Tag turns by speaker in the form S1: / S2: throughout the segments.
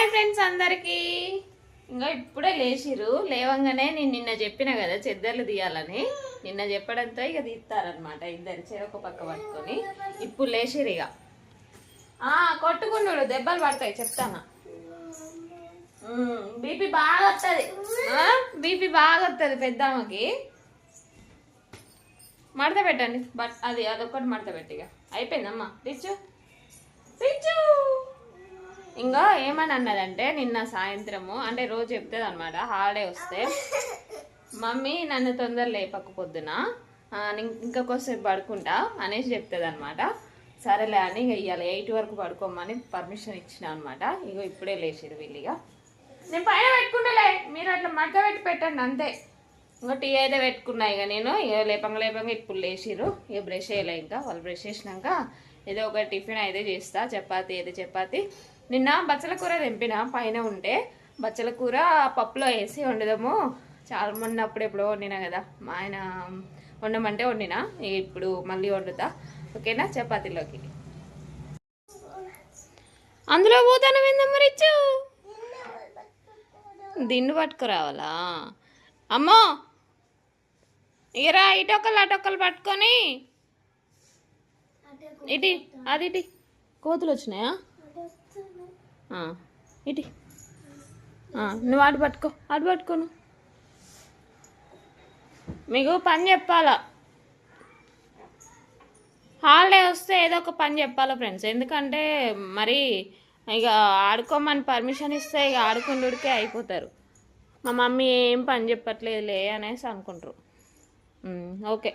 S1: Hi friends అందరికి. ఇంకా ఇప్పుడే లేచిర్రు. లేవంగానే నేను నిన్న చెప్పిన కదా చెద్దర్లు తీయాలని. నిన్న చెప్పడంతో ఇక తీస్తారనమాట ఇద్దరు చెరొక పక్క పట్టుకొని. ఇప్పుడు లేచిరు ఇక. కొట్టుకున్నాడు. దెబ్బలు పడతాయి. చెప్తానా? బీపీ బాగా వస్తుంది బీపీ బాగా వస్తుంది పెద్దమ్మకి. మడత పెట్టండి. బట్ అది అదొక్కటి మడత పెట్టిగా ఇక. అయిపోయిందమ్మా. రిచ్చు రిచ్చు ఇంకా ఏమని అన్నదంటే నిన్న సాయంత్రము అంటే రోజు చెప్తుంది అనమాట హాలిడే వస్తే. మమ్మీ నన్ను తొందర లేపక పొద్దున. ఇంకా కొద్దిసేపు పడుకుంటా అనేసి చెప్తుంది అనమాట సరేలే అని ఇక ఇవాళ ఎయిట్ వరకు పడుకోమని పర్మిషన్ ఇచ్చిన అనమాట ఇగో ఇప్పుడే లేచిరు వీళ్ళిగా నేను పైన పెట్టుకుంటలే మీరు అట్లా మడత పెట్టి పెట్టండి అంతే. ఇంకా టీ అయితే పెట్టుకున్నా ఇక నేను ఇక లేపంగా లేపంగా ఇప్పుడు లేచిరు ఇక బ్రష్ చేయలే ఇంకా వాళ్ళు బ్రష్ చేసినాక ఏదో ఒక టిఫిన్ అయితే చేస్తా చపాతి ఏదో చపాతి. నిన్న బచ్చల కూర తెంపిన పైన ఉంటే. బచ్చల కూర పప్పులో వేసి వండుదాము. చాలా మొన్న అప్పుడెప్పుడో వండినా కదా. మా ఆయన వండమంటే వండినా. ఇప్పుడు మళ్ళీ వండుతా. ఓకేనా? చపాతీలోకి. అందులో పోతాను విందమ్మ రిచ్చు దిండు పట్టుకురావాలా? అమ్మో! ఇరా ఇటొక్కలు అటొక్కలు పట్టుకొని. ఇటీ అది ఇటీ. కోతులు వచ్చినాయా? ఇటీ. నువ్వు అటు పట్టుకో. అటు పట్టుకోను. మీకు పని చెప్పాలా? హాలిడే వస్తే ఏదో ఒక పని చెప్పాలా ఫ్రెండ్స్? ఎందుకంటే మరి ఇక ఆడుకోమని పర్మిషన్ ఇస్తే ఇక ఆడుకుండుడికే అయిపోతారు. మా మమ్మీ ఏం పని చెప్పట్లేదులే అనేసి అనుకుంటారు. ఓకే.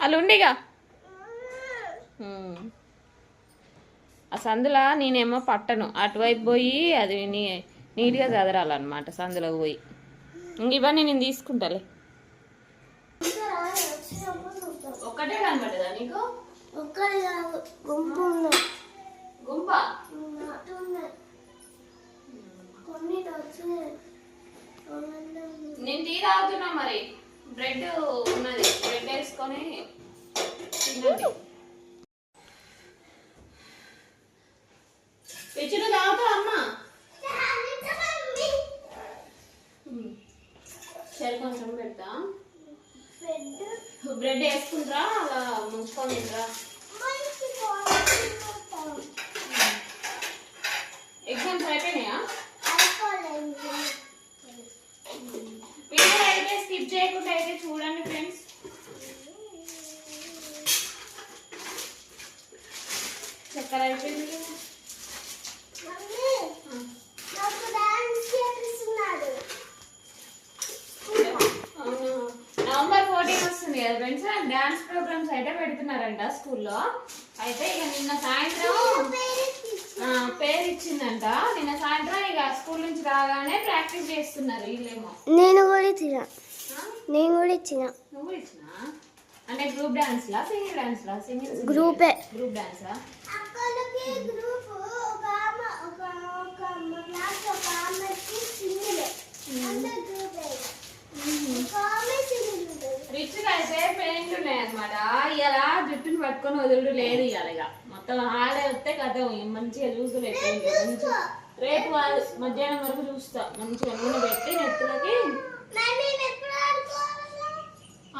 S1: అలా ఉండిగా ఆ సందులో నేనేమో పట్టను. అటువైపు పోయి అది నీ నీట్గా చదరాలన్నమాట సందులోకి పోయి. ఇంక ఇవన్నీ నేను తీసుకుంటాలే. ఒక్కటే కనబడదా నీకు?
S2: గుంపు
S1: నేను టీ తాగుతున్నా మరి. బ్రెడ్ ఉన్నది. బ్రెడ్ వేసుకొని తినండి. కొంచెం పెడతా. బ్రెడ్ వేసుకుంటారా అలా ముంచుకొని తింటారా ఎగ్జామ్స్ అయిపోయినాయా? వీడియో అయితే స్కిప్ చేయకుండా అయితే చూడండి ఫ్రెండ్స్ చక్కెర అయిపోయింది కదా. అవును. నవంబర్ ఫోర్టీన్ వస్తుంది కదా ఫ్రెండ్స్ డాన్స్ ప్రోగ్రామ్స్ అయితే పెడుతున్నారంట స్కూల్లో. అయితే ఇక నిన్న సాయంత్రం పేరు ఇచ్చిందంట. నిన్న సాయంత్రం ఇక స్కూల్ నుంచి రాగానే ప్రాక్టీస్ చేస్తున్నారు వీళ్ళేమో.
S2: నేను కూడా ఇచ్చిన? నేను కూడా ఇచ్చిన.
S1: నువ్వు ఇచ్చినా? అంటే గ్రూప్ డాన్స్ లా సింగిల్ డాన్స్ లా? సింగిల్
S2: గ్రూపే.
S1: గ్రూప్ డాన్స్ లా? అయితే పెయింట్లు ఉన్నాయి అనమాట ఇలా జుట్టుని పట్టుకొని వదులుడు లేదు ఇవాళ ఇక మొత్తం హాడే వస్తే కథ మంచిగా చూసులే పెయింట్ మంచిగా. రేపు మధ్యాహ్నం వరకు చూస్తా. మంచిగా నూనె పెట్టి నెత్తులకి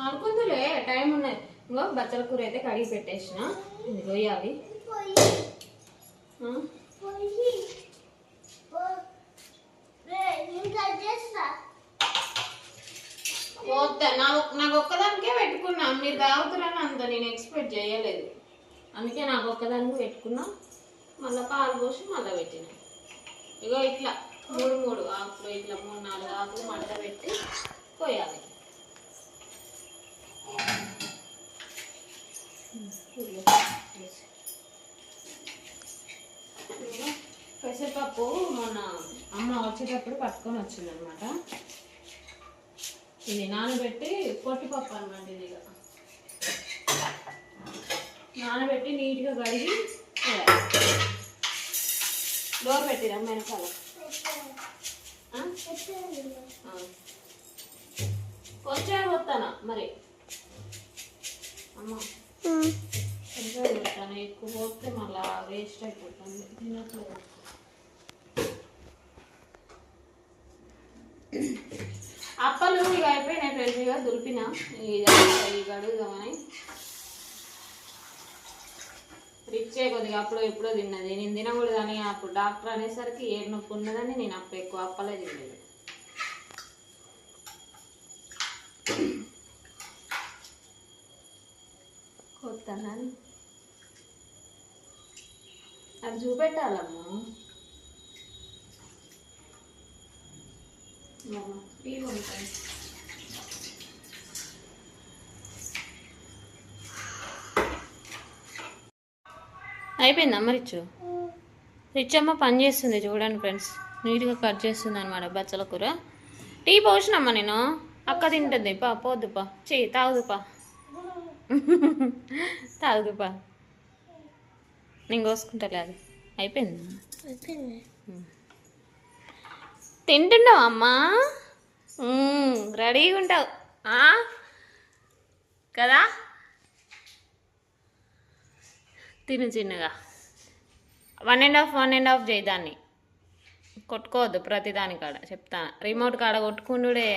S1: ఆడుకుందులే టైం ఉన్నది. ఇంకో బచ్చల కూర అయితే కడిగి పెట్టేసిన. ఇది పోయాలి. ఆ? నా నాకు ఒక్కదానికే పెట్టుకున్నా. మీరు తాగుతున్నాను అంత నేను ఎక్స్పెక్ట్ చేయలేదు. అందుకే నాకు ఒక్కదానికి పెట్టుకున్నా. మళ్ళీ పాలు పోసి మళ్ళీ పెట్టిన. ఇగో ఇట్లా మూడు మూడు ఆకులు ఇట్లా మూడు నాలుగు ఆకులు మడత పెట్టి పోయాలి. పెసరపప్పు మొన్న అమ్మ వచ్చేటప్పుడు పట్టుకొని వచ్చిందనమాట ఇది నానబెట్టి పొట్టిపప్పు అనమాట ఇది నానబెట్టి నీట్గా కడిగి డోర్ పెట్టిరా వెనకాల? కొంచెం వస్తానా మరి? అమ్మ. కొంచెం పెట్టాను ఎక్కువ పోతే మళ్ళీ వేస్ట్ అయిపోతుంది. తినట్లేదు. అయిపోయినాయి దులిపిన ఈ ఇక రిచ్ కొద్దిగా అప్పుడు ఎప్పుడో తిన్నది. నేను తినకూడదని అప్పుడు డాక్టర్ అనేసరికి ఏ నొప్పి ఉన్నదని నేను అప్పుడు ఎక్కువ అప్పలే తినలేదు. కొత్తనా అది చూపెట్టాలమ్మా. పీ ఉంటాయి అయిపోయిందా రిచ్చు రిచ్చమ్మ పని చేస్తుంది చూడండి ఫ్రెండ్స్. నీట్గా కట్ చేస్తుంది అనమాట బచ్చల కూర. టీ పోసినమ్మా నేను. అక్క తింటుంది. పా పోద్దు పా. చెయ్యి తాగుదు పా. తాగుదు పా. నేను కోసుకుంటలే అది. అయిపోయింది? తింటున్నావు అమ్మా? మ్మ్, రెడీగా ఉంటావు? కదా? తిను చిన్నగా. One and half one and half చేయదాన్ని కొట్టుకోవద్దు ప్రతి దాని కాడ చెప్తా. రిమోట్ కాడ కొట్టుకుండుడే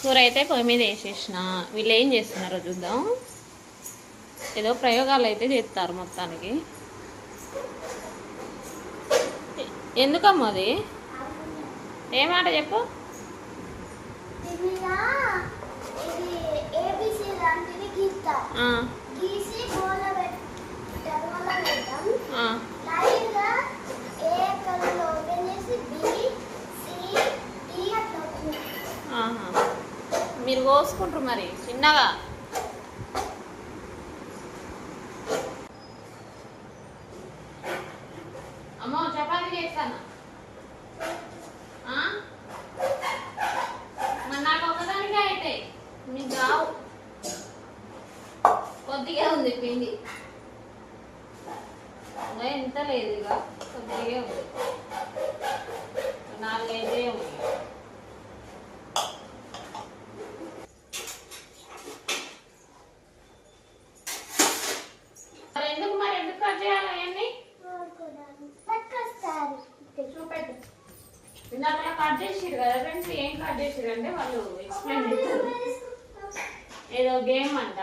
S1: కూర అయితే పొయ్యి మీద వేసేసిన. వీళ్ళు ఏం చేస్తున్నారో చూద్దాం. ఏదో ప్రయోగాలు అయితే చేస్తారు మొత్తానికి. ఎందుకమ్మా అది? ఏ మాట చెప్పు?
S2: ఏబిసి గీసి పెడతాం లైన్గా ఏ కలర్ ఓపెన్ చేసి బి సి డి
S1: మీరు కోసుకుంటారు మరి చిన్నగా. అమ్మో చపాతీ చేస్తాను ఆ? మరి నాకు ఒకదానికే అయితే నీకు రావు కొద్దిగా ఉంది పిండి. ఎంత లేదు ఇక కొద్దిగా ఉంది. నాలుగైదే ఉంది. మరి ఎందుకు మరి ఎందుకు కట్ చేయాలి అవన్నీ? చూపెట్టు. ఇందాక కట్ చేసిరు కదా ఫ్రెండ్స్ ఏం కట్ చేసిరు అంటే వాళ్ళు ఎక్స్ప్లెయిన్ చేస్తారు. ఏదో గేమ్ అంట.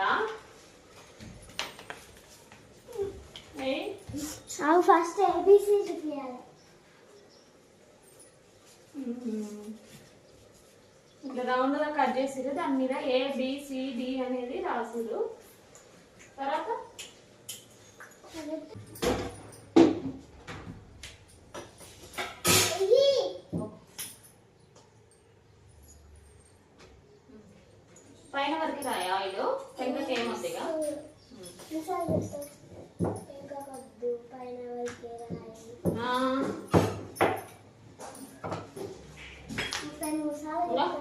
S2: ఫస్ట్ ఏబిసి చూపించాలి
S1: ఇట్లా రౌండ్గా కట్ చేసిరు దాని మీద ఏ బి సి డి అనేది రాసురు తర్వాత పైన వరకు రాయి ఆయిల్ కిందకి ఏమొద్దిగా
S2: ఇంకా వద్దు పైన వరకే రాయాలి ముప్పై నిమిషాలు
S1: ఇలా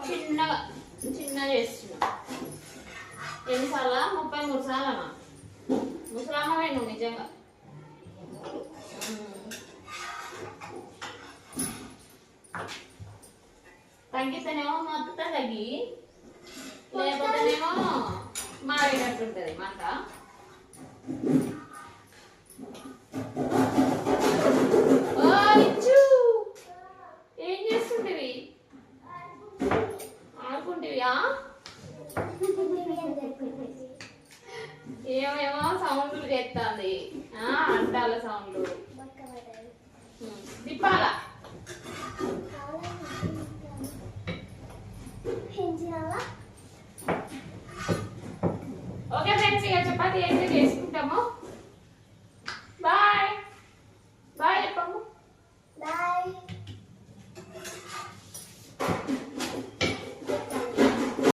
S1: చిన్నగా చిన్నగా చేస్తున్నా ఎన్నిసార్లు ముప్పై మూడు సార్లు ముసలామవే నువ్వు నిజంగా తగ్గితేనేమో మొత్తం తగ్గి లేకపోతేనేమో మారేటట్టుంటది మంట